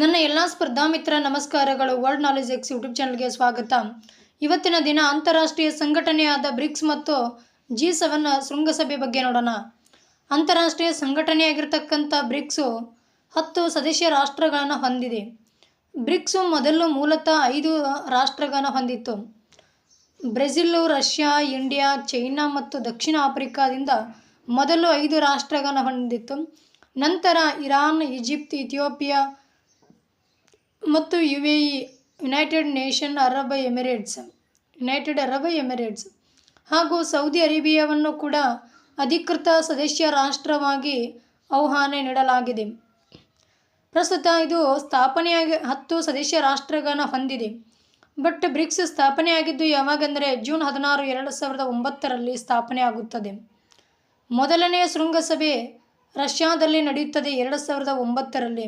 ನನ್ನ ಎಲ್ಲ ಸ್ಪರ್ಧಾ ಮಿತ್ರ ನಮಸ್ಕಾರಗಳು ವರ್ಲ್ಡ್ ನಾಲೆಜ್ ಎಕ್ಸ್ ಯೂಟ್ಯೂಬ್ ಚಾನಲ್ಗೆ ಸ್ವಾಗತ. ಇವತ್ತಿನ ದಿನ ಅಂತಾರಾಷ್ಟ್ರೀಯ ಸಂಘಟನೆಯಾದ ಬ್ರಿಕ್ಸ್ ಮತ್ತು ಜಿ ಸೆವೆನ್ ಶೃಂಗಸಭೆ ಬಗ್ಗೆ ನೋಡೋಣ. ಅಂತಾರಾಷ್ಟ್ರೀಯ ಸಂಘಟನೆಯಾಗಿರ್ತಕ್ಕಂಥ ಬ್ರಿಕ್ಸು ಹತ್ತು ಸದಸ್ಯ ರಾಷ್ಟ್ರಗಳನ್ನು ಹೊಂದಿದೆ. ಬ್ರಿಕ್ಸು ಮೊದಲು ಮೂಲತಃ ಐದು ರಾಷ್ಟ್ರಗಳನ್ನು ಹೊಂದಿತ್ತು. ಬ್ರೆಜಿಲ್, ರಷ್ಯಾ, ಇಂಡಿಯಾ, ಚೈನಾ ಮತ್ತು ದಕ್ಷಿಣ ಆಫ್ರಿಕಾದಿಂದ ಮೊದಲು ಐದು ರಾಷ್ಟ್ರಗಳನ್ನು ಹೊಂದಿತ್ತು. ನಂತರ ಇರಾನ್ ಈಜಿಪ್ಟ್ ಇಥಿಯೋಪಿಯಾ ಮತ್ತು U A E United nation Arab Emirates United Arab Emirates ಹಾಗೂ ಸೌದಿ ಅರೇಬಿಯಾವನ್ನು ಕೂಡ ಅಧಿಕೃತ ಸದಸ್ಯ ರಾಷ್ಟ್ರವಾಗಿ ಆಹ್ವಾನ ನೀಡಲಾಗಿದೆ. ಪ್ರಸ್ತುತ ಇದು ಸ್ಥಾಪನೆಯಾಗಿ ಹತ್ತು ಸದಸ್ಯ ರಾಷ್ಟ್ರಗಳನ್ನು ಹೊಂದಿದೆ. ಬಟ್ ಬ್ರಿಕ್ಸ್ ಸ್ಥಾಪನೆಯಾಗಿದ್ದು ಯಾವಾಗೆಂದರೆ ಜೂನ್ ಹದಿನಾರು ಎರಡು ಸಾವಿರದ ಒಂಬತ್ತರಲ್ಲಿ ಸ್ಥಾಪನೆ ಆಗುತ್ತದೆ ಮೊದಲನೆಯ ಶೃಂಗಸಭೆ ರಷ್ಯಾದಲ್ಲಿ ನಡೆಯುತ್ತದೆ ಎರಡು ಸಾವಿರದ ಒಂಬತ್ತರಲ್ಲಿ.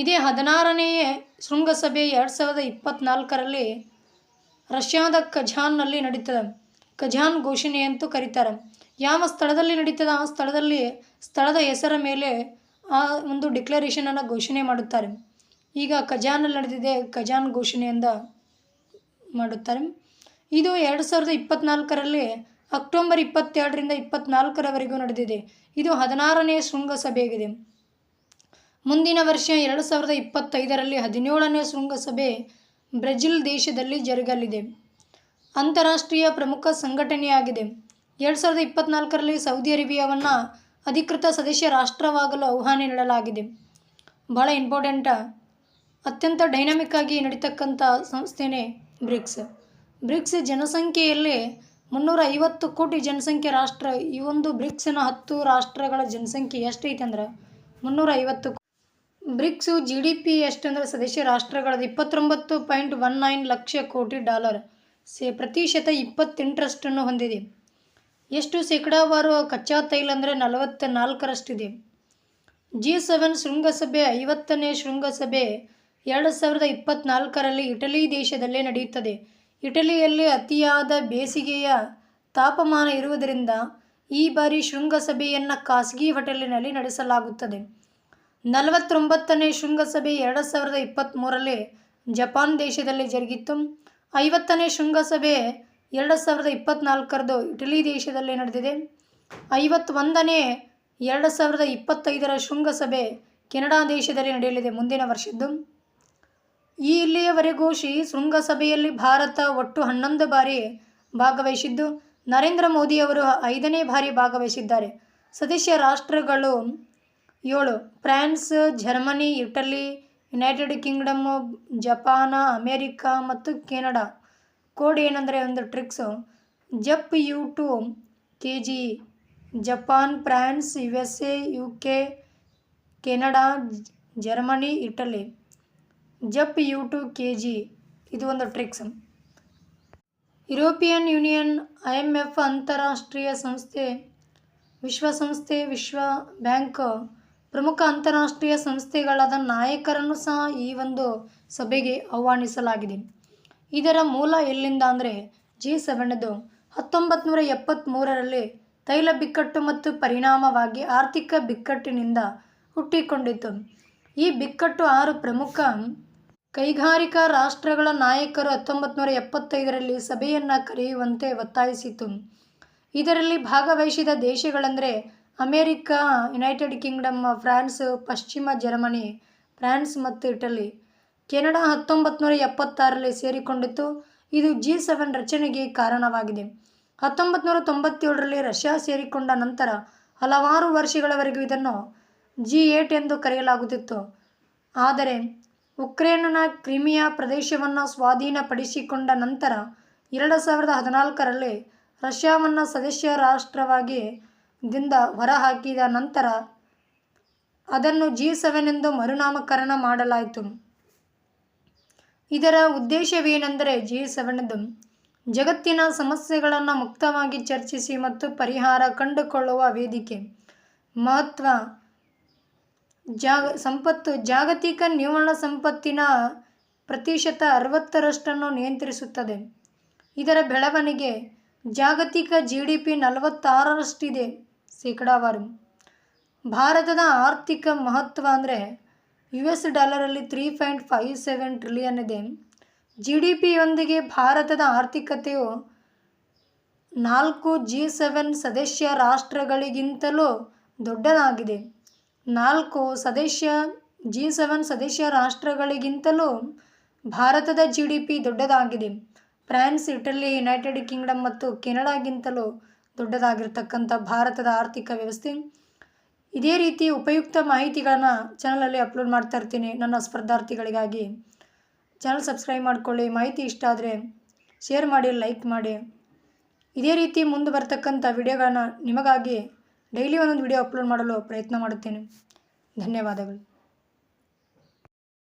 ಇದೇ ಹದಿನಾರನೆಯ ಶೃಂಗಸಭೆ ಎರಡು ಸಾವಿರದ ಇಪ್ಪತ್ತ್ನಾಲ್ಕರಲ್ಲಿ ರಷ್ಯಾದ ಖಜಾನ್ನಲ್ಲಿ ನಡೀತದೆ. ಖಜಾನ್ ಘೋಷಣೆ ಅಂತೂ ಕರೀತಾರೆ. ಯಾವ ಸ್ಥಳದಲ್ಲಿ ನಡೀತದೆ? ಆ ಸ್ಥಳದಲ್ಲಿ ಸ್ಥಳದ ಹೆಸರ ಮೇಲೆ ಆ ಒಂದು ಡಿಕ್ಲರೇಷನನ್ನು ಘೋಷಣೆ ಮಾಡುತ್ತಾರೆ. ಈಗ ಖಜಾನಲ್ಲಿ ನಡೆದಿದೆ ಖಜಾನ್ ಘೋಷಣೆಯಿಂದ ಮಾಡುತ್ತಾರೆ. ಇದು ಎರಡು ಸಾವಿರದ ಇಪ್ಪತ್ತ್ನಾಲ್ಕರಲ್ಲಿ ಅಕ್ಟೋಬರ್ ಇಪ್ಪತ್ತೆರಡರಿಂದ ಇಪ್ಪತ್ತ್ನಾಲ್ಕರವರೆಗೂ ನಡೆದಿದೆ. ಇದು ಹದಿನಾರನೇ ಶೃಂಗಸಭೆಯಾಗಿದೆ. ಮುಂದಿನ ವರ್ಷ ಎರಡು ಸಾವಿರದ ಇಪ್ಪತ್ತೈದರಲ್ಲಿ ಹದಿನೇಳನೇ ಶೃಂಗಸಭೆ ಬ್ರೆಜಿಲ್ ದೇಶದಲ್ಲಿ ಜರುಗಲಿದೆ. ಅಂತಾರಾಷ್ಟ್ರೀಯ ಪ್ರಮುಖ ಸಂಘಟನೆಯಾಗಿದೆ. ಎರಡು ಸಾವಿರದ ಇಪ್ಪತ್ನಾಲ್ಕರಲ್ಲಿ ಸೌದಿ ಅರೇಬಿಯಾವನ್ನು ಅಧಿಕೃತ ಸದಸ್ಯ ರಾಷ್ಟ್ರವಾಗಲು ಆಹ್ವಾನ ನೀಡಲಾಗಿದೆ. ಭಾಳ ಇಂಪಾರ್ಟೆಂಟ ಅತ್ಯಂತ ಡೈನಾಮಿಕ್ ಆಗಿ ನಡೀತಕ್ಕಂಥ ಸಂಸ್ಥೆನೇ ಬ್ರಿಕ್ಸ್. ಬ್ರಿಕ್ಸ್ ಜನಸಂಖ್ಯೆಯಲ್ಲಿ ಮುನ್ನೂರ ಐವತ್ತು ಕೋಟಿ ಜನಸಂಖ್ಯೆ ರಾಷ್ಟ್ರ. ಈ ಒಂದು ಬ್ರಿಕ್ಸ್ನ ಹತ್ತು ರಾಷ್ಟ್ರಗಳ ಜನಸಂಖ್ಯೆ ಎಷ್ಟೈತೆ ಅಂದ್ರೆ ಮುನ್ನೂರ ಐವತ್ತು ಬ್ರಿಕ್ಸು ಜಿ ಡಿ ಪಿ ಎಷ್ಟಂದ್ರೆ ಸದಸ್ಯ ರಾಷ್ಟ್ರಗಳದ್ದು ಇಪ್ಪತ್ತೊಂಬತ್ತು ಪಾಯಿಂಟ್ ಒನ್ ನೈನ್ ಲಕ್ಷ ಕೋಟಿ ಡಾಲರ್. ಸೆ, ಪ್ರತಿಶತ ಇಪ್ಪತ್ತೆಂಟರಷ್ಟನ್ನು ಹೊಂದಿದೆ. ಎಷ್ಟು ಶೇಕಡಾವಾರು ಕಚ್ಚಾ ತೈಲ ಅಂದರೆ ನಲವತ್ತ ನಾಲ್ಕರಷ್ಟಿದೆ ಜಿ ಸೆವೆನ್ ಶೃಂಗಸಭೆ ಐವತ್ತನೇ ಶೃಂಗಸಭೆ ಎರಡು ಸಾವಿರದ ಇಪ್ಪತ್ತ್ನಾಲ್ಕರಲ್ಲಿ ಇಟಲಿ ದೇಶದಲ್ಲೇ ನಡೆಯುತ್ತದೆ. ಇಟಲಿಯಲ್ಲಿ ಅತಿಯಾದ ಬೇಸಿಗೆಯ ತಾಪಮಾನ ಇರುವುದರಿಂದ ಈ ಬಾರಿ ಶೃಂಗಸಭೆಯನ್ನು ಖಾಸಗಿ ಹೋಟೆಲಿನಲ್ಲಿ ನಡೆಸಲಾಗುತ್ತದೆ. ನಲವತ್ತೊಂಬತ್ತನೇ ಶೃಂಗಸಭೆ ಎರಡು ಸಾವಿರದ ಇಪ್ಪತ್ತ್ಮೂರರಲ್ಲಿ ಜಪಾನ್ ದೇಶದಲ್ಲಿ ಜರುಗಿತ್ತು. ಐವತ್ತನೇ ಶೃಂಗಸಭೆ ಎರಡು ಸಾವಿರದ ಇಪ್ಪತ್ತ್ನಾಲ್ಕರದು ಇಟಲಿ ದೇಶದಲ್ಲಿ ನಡೆದಿದೆ. ಐವತ್ತೊಂದನೇ ಎರಡು ಸಾವಿರದ ಇಪ್ಪತ್ತೈದರ ಶೃಂಗಸಭೆ ಕೆನಡಾ ದೇಶದಲ್ಲಿ ನಡೆಯಲಿದೆ ಮುಂದಿನ ವರ್ಷದ್ದು. ಈ ಇಲ್ಲಿಯವರೆಗೂ ಶ್ರೀ ಶೃಂಗಸಭೆಯಲ್ಲಿ ಭಾರತ ಒಟ್ಟು ಹನ್ನೊಂದು ಬಾರಿ ಭಾಗವಹಿಸಿದ್ದು. ನರೇಂದ್ರ ಮೋದಿಯವರು ಐದನೇ ಬಾರಿ ಭಾಗವಹಿಸಿದ್ದಾರೆ. ಸದಸ್ಯ ರಾಷ್ಟ್ರಗಳು ಏಳು. France, Germany, Italy, United Kingdom, Japan, America ಮತ್ತು ಕೆನಡಾ. ಕೋಡ್ ಏನಂದರೆ ಒಂದು tricks. Jap U to K G Japan, France U S A U K Canada, Germany, Italy. Jap U to K G ಇದು ಒಂದು tricks. European Union, I M F ಅಂತಾರಾಷ್ಟ್ರೀಯ ಸಂಸ್ಥೆ, ವಿಶ್ವಸಂಸ್ಥೆ, ವಿಶ್ವ bank ಪ್ರಮುಖ ಅಂತಾರಾಷ್ಟ್ರೀಯ ಸಂಸ್ಥೆಗಳಾದ ನಾಯಕರನ್ನು ಸಹ ಈ ಒಂದು ಸಭೆಗೆ ಆಹ್ವಾನಿಸಲಾಗಿದೆ. ಇದರ ಮೂಲ ಎಲ್ಲಿಂದ ಅಂದರೆ ಜಿ ಸೆವೆನ್ದು ಹತ್ತೊಂಬತ್ತು ಎಪ್ಪತ್ತ್ಮೂರರಲ್ಲಿ ತೈಲ ಬಿಕ್ಕಟ್ಟು ಮತ್ತು ಪರಿಣಾಮವಾಗಿ ಆರ್ಥಿಕ ಬಿಕ್ಕಟ್ಟಿನಿಂದ ಹುಟ್ಟಿಕೊಂಡಿತು ಈ ಬಿಕ್ಕಟ್ಟು ಆರು ಪ್ರಮುಖ ಕೈಗಾರಿಕಾ ರಾಷ್ಟ್ರಗಳ ನಾಯಕರು ಹತ್ತೊಂಬತ್ತು ನೂರ ಎಪ್ಪತ್ತೈದರಲ್ಲಿ ಸಭೆಯನ್ನು ಕರೆಯುವಂತೆ ಒತ್ತಾಯಿಸಿತು ಇದರಲ್ಲಿ ಭಾಗವಹಿಸಿದ ದೇಶಗಳೆಂದರೆ ಅಮೇರಿಕಾ ಯುನೈಟೆಡ್ ಕಿಂಗ್ಡಮ್ ಫ್ರಾನ್ಸ್, ಪಶ್ಚಿಮ ಜರ್ಮನಿ, ಫ್ರಾನ್ಸ್ ಮತ್ತು ಇಟಲಿ. ಕೆನಡಾ ಹತ್ತೊಂಬತ್ತು ನೂರ ಎಪ್ಪತ್ತಾರರಲ್ಲಿ ಸೇರಿಕೊಂಡಿತ್ತು. ಇದು ಜಿ ಸೆವೆನ್ ರಚನೆಗೆ ಕಾರಣವಾಗಿದೆ. ಹತ್ತೊಂಬತ್ತು ನೂರ ತೊಂಬತ್ತೇಳರಲ್ಲಿ ರಷ್ಯಾ ಸೇರಿಕೊಂಡ ನಂತರ ಹಲವಾರು ವರ್ಷಗಳವರೆಗೂ ಇದನ್ನು ಜಿ ಏಟ್ ಎಂದು ಕರೆಯಲಾಗುತ್ತಿತ್ತು. ಆದರೆ, ಉಕ್ರೇನ್ನ ಕ್ರಿಮಿಯಾ ಪ್ರದೇಶವನ್ನು ಸ್ವಾಧೀನಪಡಿಸಿಕೊಂಡ ನಂತರ ಎರಡು ಸಾವಿರದ ಹದಿನಾಲ್ಕರಲ್ಲಿ ರಷ್ಯಾವನ್ನು ಸದಸ್ಯ ರಾಷ್ಟ್ರವಾಗಿ ದಿಂದ ಹೊರಹಾಕಿದ ನಂತರ ಅದನ್ನು ಜಿ ಸೆವೆನ್ ಎಂದು ಮರುನಾಮಕರಣ ಮಾಡಲಾಯಿತು. ಇದರ ಉದ್ದೇಶವೇನೆಂದರೆ ಜಿ ಸೆವೆನ್ದು ಜಗತ್ತಿನ ಸಮಸ್ಯೆಗಳನ್ನು ಮುಕ್ತವಾಗಿ ಚರ್ಚಿಸಿ ಮತ್ತು ಪರಿಹಾರ ಕಂಡುಕೊಳ್ಳುವ ವೇದಿಕೆ. ಮಹತ್ವ, ಜಾಗ, ಸಂಪತ್ತು, ಜಾಗತಿಕ ನಿವ್ವಳ ಸಂಪತ್ತಿನ ಪ್ರತಿಶತ ಅರವತ್ತರಷ್ಟನ್ನು ನಿಯಂತ್ರಿಸುತ್ತದೆ. ಇದರ ಬೆಳವಣಿಗೆ ಜಾಗತಿಕ ಜಿ ಡಿ ಪಿ ನಲವತ್ತಾರರಷ್ಟಿದೆ. ಶೇಕಡಾವಾರು ಭಾರತದ ಆರ್ಥಿಕ ಮಹತ್ವ ಅಂದರೆ U S ಡಾಲರಲ್ಲಿ three point five seven trillion ಇದೆ. ಜಿ ಡಿ ಪಿಯೊಂದಿಗೆ ಭಾರತದ ಆರ್ಥಿಕತೆಯು ನಾಲ್ಕು ಜಿ ಸೆವೆನ್ ಸದಸ್ಯ ರಾಷ್ಟ್ರಗಳಿಗಿಂತಲೂ ದೊಡ್ಡದಾಗಿದೆ. ನಾಲ್ಕು ಸದಸ್ಯ ಜಿ ಸೆವೆನ್ ಸದಸ್ಯ ರಾಷ್ಟ್ರಗಳಿಗಿಂತಲೂ ಭಾರತದ ಜಿ ಡಿ ಪಿ ದೊಡ್ಡದಾಗಿದೆ. ಫ್ರಾನ್ಸ್, ಇಟಲಿ ಯುನೈಟೆಡ್ ಕಿಂಗ್ಡಮ್ ಮತ್ತು ಕೆನಡಾಗಿಂತಲೂ ದೊಡ್ಡದಾಗಿರ್ತಕ್ಕಂಥ ಭಾರತದ ಆರ್ಥಿಕ ವ್ಯವಸ್ಥೆ. ಇದೇ ರೀತಿ ಉಪಯುಕ್ತ ಮಾಹಿತಿಗಳನ್ನು ಚಾನಲಲ್ಲಿ ಅಪ್ಲೋಡ್ ಮಾಡ್ತಾ ಇರ್ತೀನಿ ನನ್ನ ಸ್ಪರ್ಧಾರ್ಥಿಗಳಿಗಾಗಿ. ಚಾನಲ್ ಸಬ್ಸ್ಕ್ರೈಬ್ ಮಾಡಿಕೊಳ್ಳಿ, ಮಾಹಿತಿ ಇಷ್ಟ ಆದರೆ ಶೇರ್ ಮಾಡಿ ಲೈಕ್ ಮಾಡಿ. ಇದೇ ರೀತಿ ಮುಂದೆ ಬರ್ತಕ್ಕಂಥ ವಿಡಿಯೋಗಳನ್ನು ನಿಮಗಾಗಿ ಡೈಲಿ ಒಂದೊಂದು ವಿಡಿಯೋ ಅಪ್ಲೋಡ್ ಮಾಡಲು ಪ್ರಯತ್ನ ಮಾಡುತ್ತೇನೆ. ಧನ್ಯವಾದಗಳು.